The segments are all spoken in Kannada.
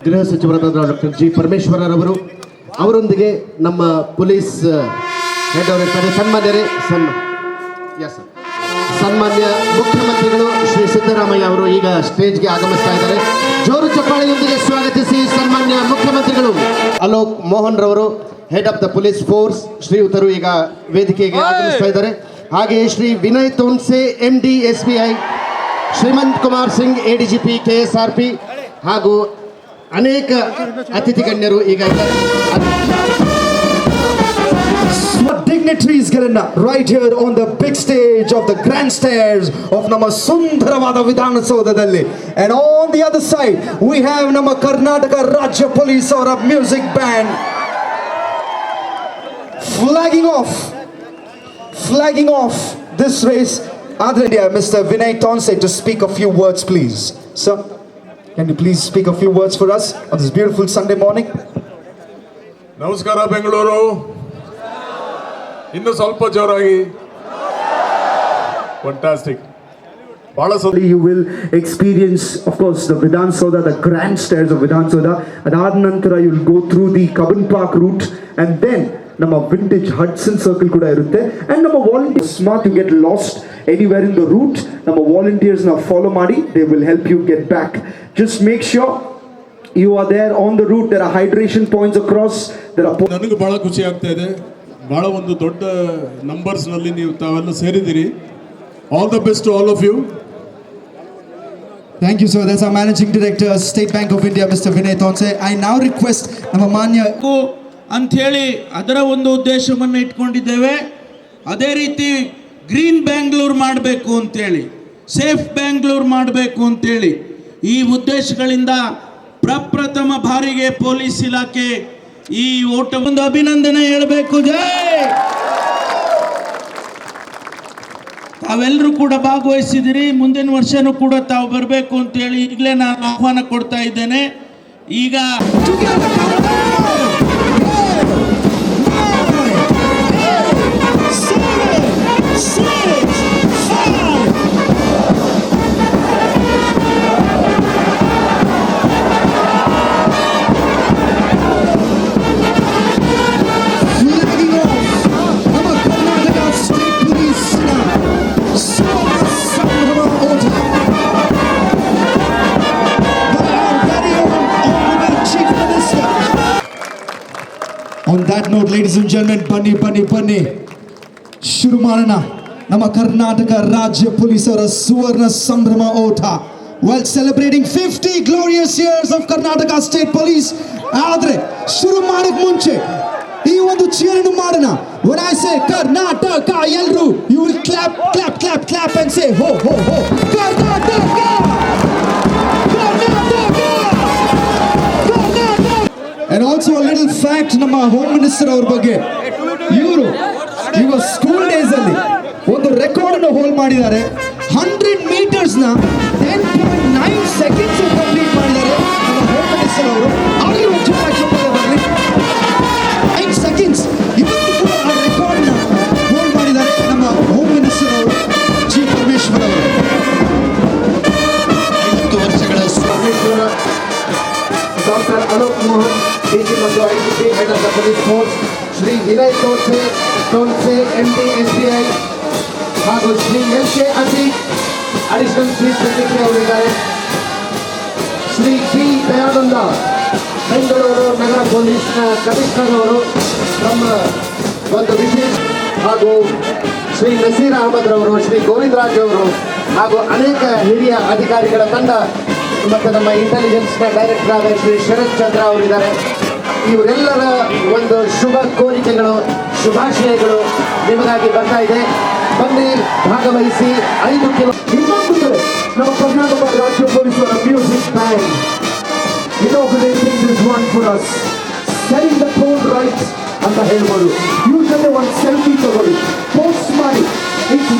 ಗೃಹ ಸಚಿವರಾದ ಡಾಕ್ಟರ್ ಜಿ ಪರಮೇಶ್ವರರವರು ಅವರೊಂದಿಗೆ ನಮ್ಮ ಪೊಲೀಸ್ ಹೆಡ್ ಅವರಿರ್ತಾರೆ ಸನ್ಮಾನ್ಯರೇ ಸನ್ಮಾನ್ಯ ಸನ್ಮಾನ್ಯ ಸಿದ್ದರಾಮಯ್ಯ ಅವರು ಈಗ ಸ್ಟೇಜ್ಗೆ ಆಗಮಿಸ್ತಾ ಇದ್ದಾರೆ. ಜೋರು ಚಪ್ಪಾಳೆಯೊಂದಿಗೆ ಸ್ವಾಗತಿಸಿ ಸನ್ಮಾನ್ಯ ಮುಖ್ಯಮಂತ್ರಿಗಳು. ಅಲೋಕ್ ಮೋಹನ್ ರವರು head of the police force ಶ್ರೀಯುತರು ಈಗ ವೇದಿಕೆಗೆ ಆಗಮಿಸ್ತಾ ಇದ್ದಾರೆ. ಹಾಗೆಯೇ Shri Vinay Tonse M D S B I Shrimant Kumar Singh A D G P K S R P ಹಾಗೂ ಅನೇಕ ಅತಿಥಿ ಗಣ್ಯರು ಈಗ ಇದ್ದಾರೆ What dignitaries ಗಳನ್ನ right here on the big stage of the grand stairs of ನಮ್ಮ ಸುಂದರವಾದ ವಿಧಾನಸೌಧದಲ್ಲಿ and on the other side we have ನಮ್ಮ ಕರ್ನಾಟಕ ರಾಜ್ಯ ಪೊಲೀಸ್ ಅವರ music band flagging off flagging off this race Adre India Mr. Vinay Tonse to speak a few words please sir can you please speak a few words for us on this beautiful Sunday morning ನಮಸ್ಕಾರ ಬೆಂಗಳೂರು ಇನ್ನು ಸ್ವಲ್ಪ ಜೋರಾಗಿ ಫಂಟಾಸ್ಟಿಕ್ ಬಹಳ ಸಂತೋಷ you will experience, of course, the Vidhan Soda, the grand stairs of Vidhan Soda. ಅದಾದ ನಂತರ you will go through the Cubbon park route and then ನಮ್ಮ ವಿಂಟೇಜ್ ಹಡ್ಸನ್ ಸರ್ಕಲ್ ಕೂಡ ಇರುತ್ತೆ ಅಂಡ್ ನಮ್ಮ volunteer smart you get lost anywhere in the route ನಮ್ಮ ವಾಲಂಟಿಯರ್ಸ್ ನ ಫಾಲೋ ಮಾಡಿ they will help you get back just make sure you are there on the route there are hydration points across there are ನನಗೆ ಬಹಳ ಖುಷಿ ಆಗ್ತಾ ಇದೆ ಬಹಳ ಒಂದು ದೊಡ್ಡ ನಂಬರ್ಸ್ನಲ್ಲಿ ನೀವು ತಾವೆಲ್ಲ ಸೇರಿದ್ದೀರಿ all the best all of you Thank you, sir. That's our Managing Director, State Bank of India, Mr. Vinay Tonse. I now request ನಮ್ಮ ಮಾನ್ಯ ಅಂತ ಅಂಥೇಳಿ ಅದರ ಒಂದು ಉದ್ದೇಶವನ್ನು ಇಟ್ಕೊಂಡಿದ್ದೇವೆ ಅದೇ ರೀತಿ ಗ್ರೀನ್ ಬ್ಯಾಂಗ್ಳೂರ್ ಮಾಡಬೇಕು ಅಂತೇಳಿ ಸೇಫ್ ಬ್ಯಾಂಗ್ಳೂರ್ ಮಾಡಬೇಕು ಅಂತೇಳಿ ಈ ಉದ್ದೇಶಗಳಿಂದ ಪ್ರಪ್ರಥಮ ಬಾರಿಗೆ ಪೊಲೀಸ್ ಇಲಾಖೆ ಈ ಓಟ ಒಂದು ಅಭಿನಂದನೆ ಹೇಳಬೇಕು, ಜೈ! ತಾವೆಲ್ಲರೂ ಕೂಡ ಭಾಗವಹಿಸಿದಿರಿ, ಮುಂದಿನ ವರ್ಷನೂ ಕೂಡ ತಾವು ಬರಬೇಕು ಅಂತೇಳಿ ಈಗಲೇ ನಾನು ಆಹ್ವಾನ ಕೊಡ್ತಾ ಇದ್ದೇನೆ. ಈಗ On that note, ladies and gentlemen, ಬನ್ನಿ ಬನ್ನಿ ಬನ್ನಿ ಶುರು ಮಾಡೋಣ ನಮ್ಮ ಕರ್ನಾಟಕ ರಾಜ್ಯ ಪೊಲೀಸರ ಸುವರ್ಣ ಸಂಭ್ರಮ ಓಟ while celebrating 50 glorious years of Karnataka state police ಆದ್ರೆ ಶುರು ಮಾಡಕ್ ಮುಂಚೆ ಈ ಒಂದು ಚೇರನ್ನು ಮಾಡೋಣ when i say ಕರ್ನಾಟಕ ಎಲ್ರು you will clap clap clap clap and say ho ho ho Karnataka ನಮ್ಮ ಹೋಮ್ ಮಿನಿಸ್ಟರ್ ಅವ್ರ ಬಗ್ಗೆ. ಇವರು ಇವ ಸ್ಕೂಲ್ ಡೇಸ್ ಅಲ್ಲಿ ಒಂದು ರೆಕಾರ್ಡ್ ಅನ್ನು ಹೋಲ್ಡ್ ಮಾಡಿದ್ದಾರೆ. Hundred ಮೀಟರ್ಸ್ನ ten point nine seconds complete ಮಾಡಿದ್ದಾರೆ ನಮ್ಮ ಹೋಮ್ ಮಿನಿಸ್ಟರ್ ಅವರು. ಸೆಕೆಂಡ್ಸ್ ರೆಕಾರ್ಡ್ ಹೋಲ್ಡ್ ಮಾಡಿದ್ದಾರೆ ನಮ್ಮ ಹೋಮ್ ಅವರು ಜಿ ಅವರು. ಡಾಕ್ಟರ್ ಅಲೋಕ್ ಮೋಹನ್ ಡಿಸಿ ಮತ್ತು IGP head of the police force Shri Vinay Tonse Tonse M D S B I ಹಾಗೂ Shri L K Asif additional chief secretary ಅವರಿದ್ದಾರೆ. ಶ್ರೀ ಪಿ ದಯಾನಂದ, ಬೆಂಗಳೂರು ನಗರ ಪೊಲೀಸ್ನ ಕಮಿಷನರ್ ಅವರು ನಮ್ಮ ಒಂದು ವಿಶೇಷ ಹಾಗೂ ಶ್ರೀ ನಸೀರ್ ಅಹಮದ್ ರವರು, ಶ್ರೀ ಗೋವಿಂದರಾಜ್ ಅವರು ಹಾಗೂ ಅನೇಕ ಹಿರಿಯ ಅಧಿಕಾರಿಗಳ ತಂಡ ಮತ್ತು ನಮ್ಮ ಇಂಟೆಲಿಜೆನ್ಸ್ನ ಡೈರೆಕ್ಟರ್ ಆದ ಶ್ರೀ ಶರತ್ ಚಂದ್ರ ಅವರಿದ್ದಾರೆ. ಇವರೆಲ್ಲರ ಒಂದು ಶುಭ ಕೋರಿಕೆಗಳು, ಶುಭಾಶಯಗಳು ನಿಮಗಾಗಿ ಬರ್ತಾ ಇದೆ. ಬನ್ನಿ, ಭಾಗವಹಿಸಿ, ಐದು ಕಿಲೋ ಇನ್ನೊಂದು ನಮ್ಮ ಕರ್ನಾಟಕ ರಾಜ್ಯ ಪೊಲೀಸರ music band. One for us. Setting the tone right ಅಂತ ಹೇಳ್ಬೋದು. ಜೊತೆ ಒಂದು ಸೆಲ್ಫಿ ತಗೊಳ್ಳಿ ಪೋಸ್ಟ್ ಮಾಡಿ ಇಟ್ಸ್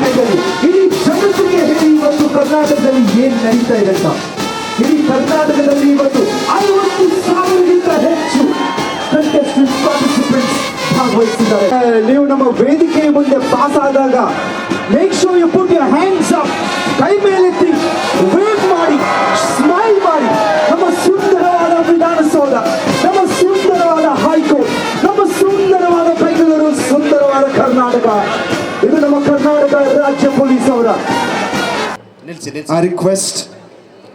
ಇಡೀ ಜಗತ್ತಿಗೆ ಹೇಳಿ, ಇವತ್ತು ಕರ್ನಾಟಕ ಕರ್ನಾಟಕದಲ್ಲಿ ಏನ್ ನಡೀತಾ ಇದೆ ಅಂತ. ಇಡೀ ಕರ್ನಾಟಕದಲ್ಲಿ ಇವತ್ತು ಐವತ್ತು ಸಾವಿರಕ್ಕಿಂತ ಹೆಚ್ಚು ಭಾಗವಹಿಸಿದ್ದಾರೆ ಆ, ನೀವು ನಮ್ಮ ವೇದಿಕೆ ಮುಂದೆ ಪಾಸ್ ಆದಾಗ make sure you put your hands up ಕೈ ಮೇಲೆತ್ತಿ ವೇವ್ ಮಾಡಿ ಸ್ಮೈಲ್ ಮಾಡಿ. ನಮ್ಮ ಸುಂದರವಾದ ವಿಧಾನಸೌಧ ನಮ್ಮ ಸುಂದರವಾದ ಹೈಕೋರ್ಟ್ ನಮ್ಮ ಸುಂದರವಾದ ಬೆಂಗಳೂರು ಸುಂದರವಾದ ಕರ್ನಾಟಕ. ಇದು ನಮ್ಮ ಕರ್ನಾಟಕ ರಾಜ್ಯ ಪೊಲೀಸ್ ಅವರ. I request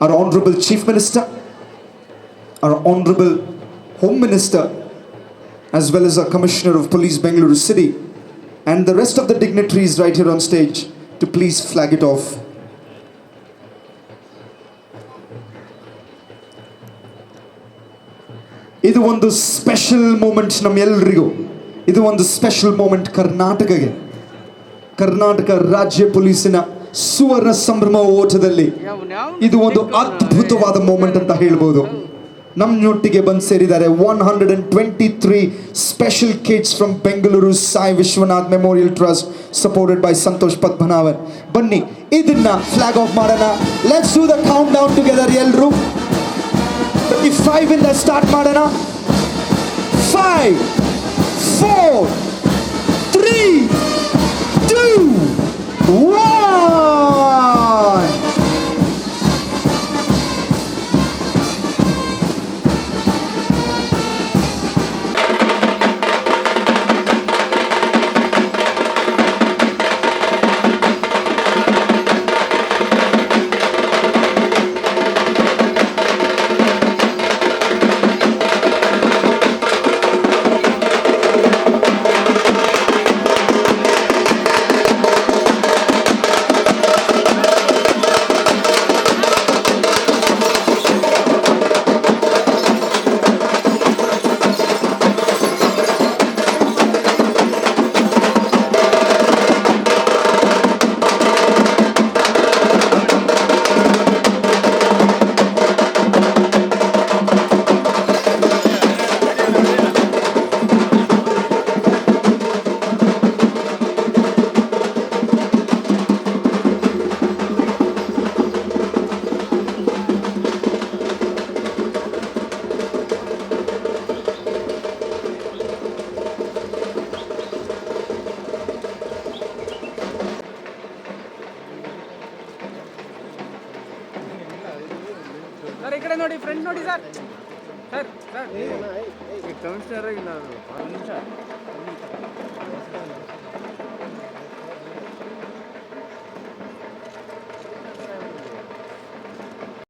our Honorable Chief Minister, our Honorable Home Minister, as well as our Commissioner of Police Bengaluru City, and the rest of the dignitaries right here on stage to please flag it off. ಇದು ಒಂದು ಸ್ಪೆಷಲ್ ಮೂಮೆಂಟ್ ನಮ್ಮೆಲ್ಲರಿಗೂ ಇದು ಒಂದು ಸ್ಪೆಷಲ್ ಮೂಮೆಂಟ್ ಕರ್ನಾಟಕಗೆ ಕರ್ನಾಟಕ ರಾಜ್ಯ ಪೊಲೀಸಿನ ಸುವರ್ಣ ಸಂಭ್ರಮ ಓಟದಲ್ಲಿ ಇದು ಒಂದು ಅದ್ಭುತವಾದ ಮೂಮೆಂಟ್ ಅಂತ ಹೇಳ್ಬೋದು ನಮ್ಮೊಟ್ಟಿಗೆ ಬಂದು ಸೇರಿದ್ದಾರೆ. One hundred and twenty three special kids from Bengaluru Sai Vishwanath Memorial Trust supported by Santosh Padmanabhan ಬನ್ನಿ, ಇದನ್ನ ಫ್ಲಾಗ್ ಆಫ್ ಮಾಡೋಣ. Let's do the countdown together ಎಲ್ಲರೂ ಫೈವ್ ಇಂದ ಸ್ಟಾರ್ಟ್ ಮಾಡೋಣ. Five four three two one sir ಈ ಕಡೆ ನೋಡಿ ಫ್ರೆಂಡ್ ನೋಡಿ ಸರ್. Sir sir. ಕಮಿಷನರ್ ಇಲ್ಲ